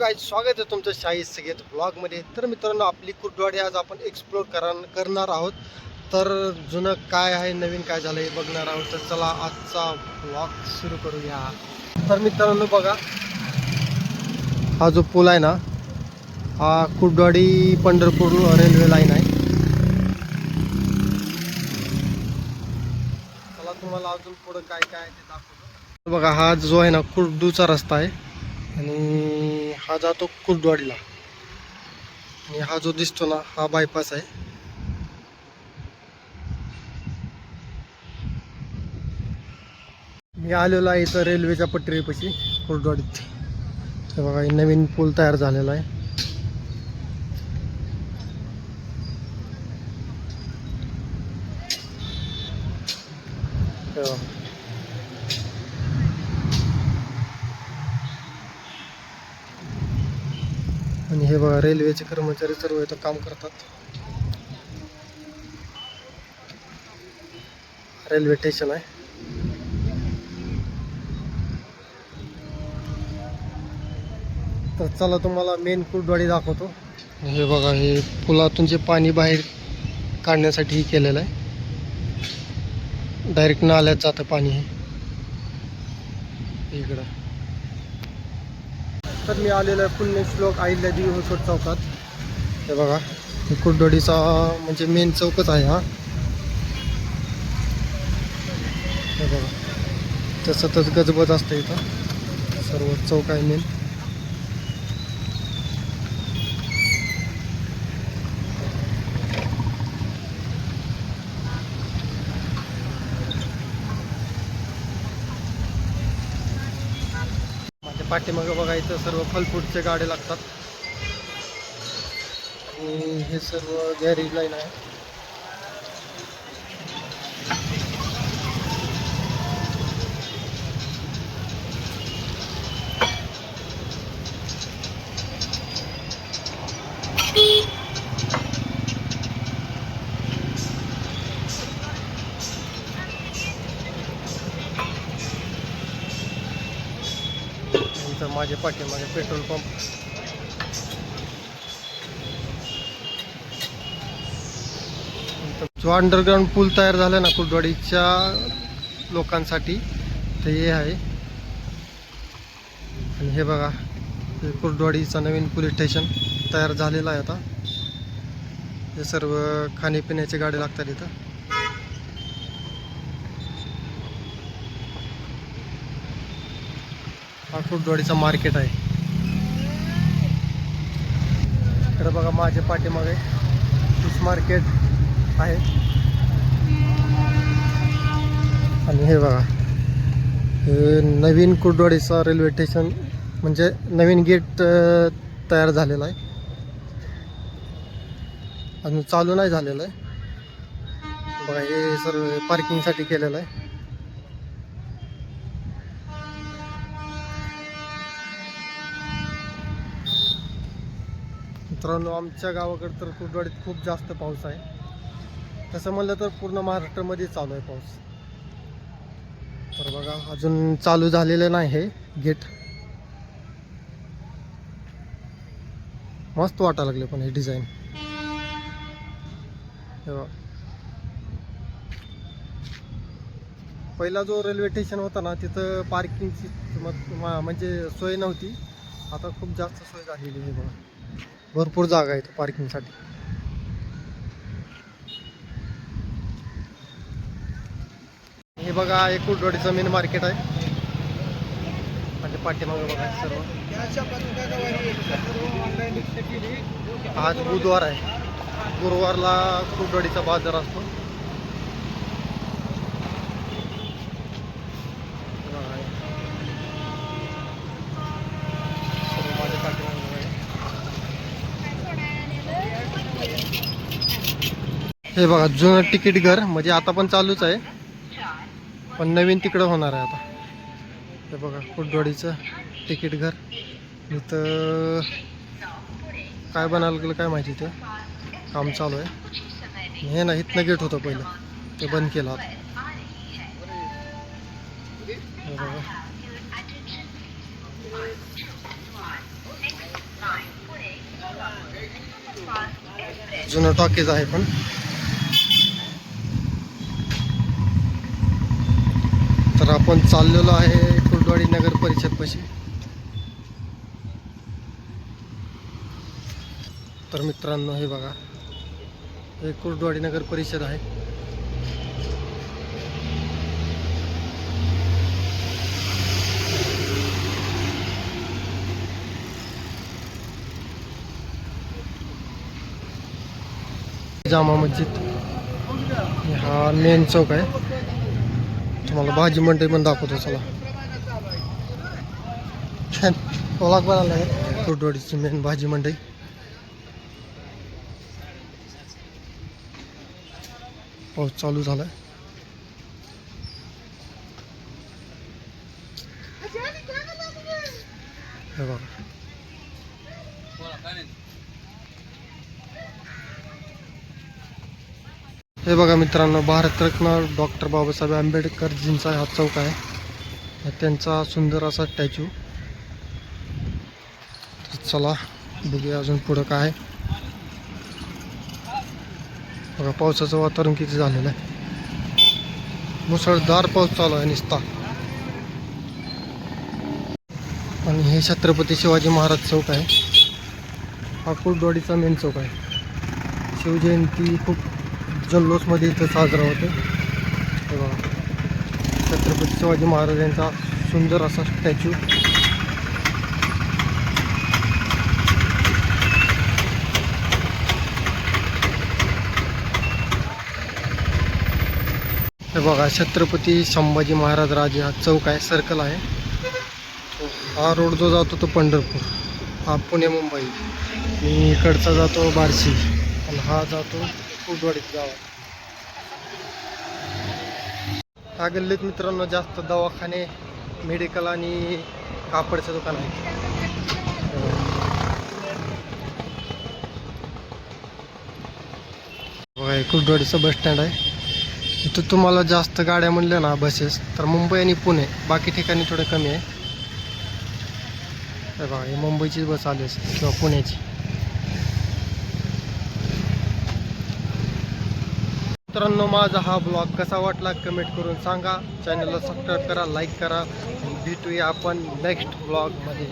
काय स्वागत आहे तुमचं शाही सगळ्यात ब्लॉगमध्ये तर मित्रांनो आपली कुर्डवाडी आज आपण एक्सप्लोर करा करणार आहोत. तर जुनं काय आहे नवीन काय झालं हे बघणार आहोत. तर चला आजचा ब्लॉग सुरू करूया. तर मित्रांनो बघा हा जो पूल आहे ना हा कुर्डवाडी पंढरपूर रेल्वे लाईन आहे. चला तुम्हाला अजून पुढं काय काय ते दाखवतो. बघा हा जो आहे ना कुर्डूचा रस्ता आहे. आणि हा जातो कुर्डवाडीला आणि हा जो दिसतो ना हा बायपास आहे. मी आलेलो आहे इथं रेल्वेच्या पटरीपाशी कुर्डवाडीत तर बघा नवीन पूल तयार झालेला आहे. Yeah. आणि हे बघा रेल्वेचे कर्मचारी सर्व इथं काम करतात. रेल्वे स्टेशन आहे. तर चला तुम्हाला मेन कुर्डवाडी दाखवतो. हे बघा हे पुलातून जे पाणी बाहेर काढण्यासाठी केलेलं आहे. डायरेक्ट नाल्यात जातं पाणी हे इकडं. तर मी आलेलो आहे पुण्यश्लोक अहिल्यादेवी होसोट चौकात. हे बघा हे म्हणजे मेन चौकच आहे हा. हे बघा तर सतत गजबज असतं इथं. सर्व चौक आहे मेन पाठीमागं बघा इथं सर्व फलफ्रूटचे गाडे लागतात. आणि हे सर्व गॅरेज लाईन आहे. इथं माझ्या पाठीमागे पेट्रोल पंप. जो अंडरग्राऊंड पूल तयार झाला ना कुलवाडीच्या लोकांसाठी ते हे आहे. आणि हे बघा हे कुर्डवाडीचा नवीन पोलीस स्टेशन तयार झालेला आहे आता. हे सर्व खाण्यापिण्याच्या गाड्या लागतात इथं. हा कुर्डवाडीचा मार्केट आहे. इकडे बघा माझ्या पाठीमागे फिश मार्केट आहे. आणि हे बघा नवीन कुर्डवाडीचा रेल्वे स्टेशन म्हणजे नवीन गेट तयार झालेला आहे. अजून चालू नाही झालेलं आहे. बघा हे सर्व पार्किंगसाठी केलेलं आहे. मित्रांनो आमच्या गावाकडे तर कुर्डवाडीत खूप जास्त पाऊस आहे. तसं म्हणलं तर पूर्ण महाराष्ट्रामध्ये चालू आहे पाऊस. तर बघा अजून चालू झालेलं नाही हे गेट. मस्त वाटायला लागले पण हे डिझाईन. पहिला जो रेल्वे स्टेशन होता ना तिथं पार्किंगची म्हणजे सोय नव्हती. आता खूप जास्त सोय झालेली आहे बघा. भरपूर जागा आहे पार्किंगसाठी. हे बघा एक कुडवाडीचं मेन मार्केट आहे. म्हणजे पाठीमागे बघा सर्व. आज बुधवार आहे. गुरुवारला कुडवाडीचा बाजार असतो बघा हे. सर्व माझ्या पाठीमागं बघा हे. बघा जुनं तिकीट घर म्हणजे आता पण चालूच आहे. पण नवीन तिकडं होणार आहे आता. हे बघा कुटवाडीचं तिकीट घर. इथं काय बनायला गेलं काय माहिती ते काम चालू आहे. हे ना इथनं गेट होतं पहिलं. ते बंद केलं आता. हे बघा. जुनं टॉकीज आहे पण. तर आपण चाललेलो आहे कुर्डवाडी नगर परिषदपाशी. तर मित्रांनो हे बघा. हे कुर्डवाडी नगर परिषद आहे. जामा मस्जिद. हा मेन चौक आहे. तुम्हाला भाजी मंडई पण दाखवतो चला. छान. ओळख बनायला आहे कुर्डवाडीची मेन भाजी मंडई. पाऊस चालू झालं हे बघा. हे बघा मित्रांनो भारतरत्न डॉक्टर बाबासाहेब आंबेडकरजींचा हा चौक आहे. त्यांचा सुंदर असा स्टॅच्यू. चला बघूया अजून पुढं काय बघा पावसाचं वातावरण किती झालेलं आहे. मुसळधार पाऊस चालू आहे निसता. आणि हे छत्रपती शिवाजी महाराज चौक आहे. हा खूप मेन चौक आहे. शिवजयंती खूप जल्लोषमध्ये इथं साजरा होतो. हे बघा. छत्रपती शिवाजी महाराज यांचा सुंदर असा स्टॅच्यू हे बघा छत्रपती संभाजी महाराज राजे हा चौक आहे सर्कल आहे. हा रोड जो जातो तो पंढरपूर हा पुणे मुंबई. मी इकडचा जातो बार्शी आणि हा जातो कुडवाडीत गावात. ह्या गल्लीत मित्रांनो जास्त दवाखाने मेडिकल आणि कापडचं दुकान आहे. बघा हे कुडवाडीचं बस स्टँड आहे. इथं तुम्हाला जास्त गाड्या म्हणल्या ना बसेस तर मुंबई आणि पुणे बाकी ठिकाणी थोडं कमी आहे. हे बघा ही मुंबईची बस आली असेल किंवा पुण्याची. मित्रांनो माझा हा ब्लॉग कसा वाटला कमेंट करून सांगा. चॅनलला सबस्क्राईब करा लाईक करा. भेटूया आपण नेक्स्ट ब्लॉगमध्ये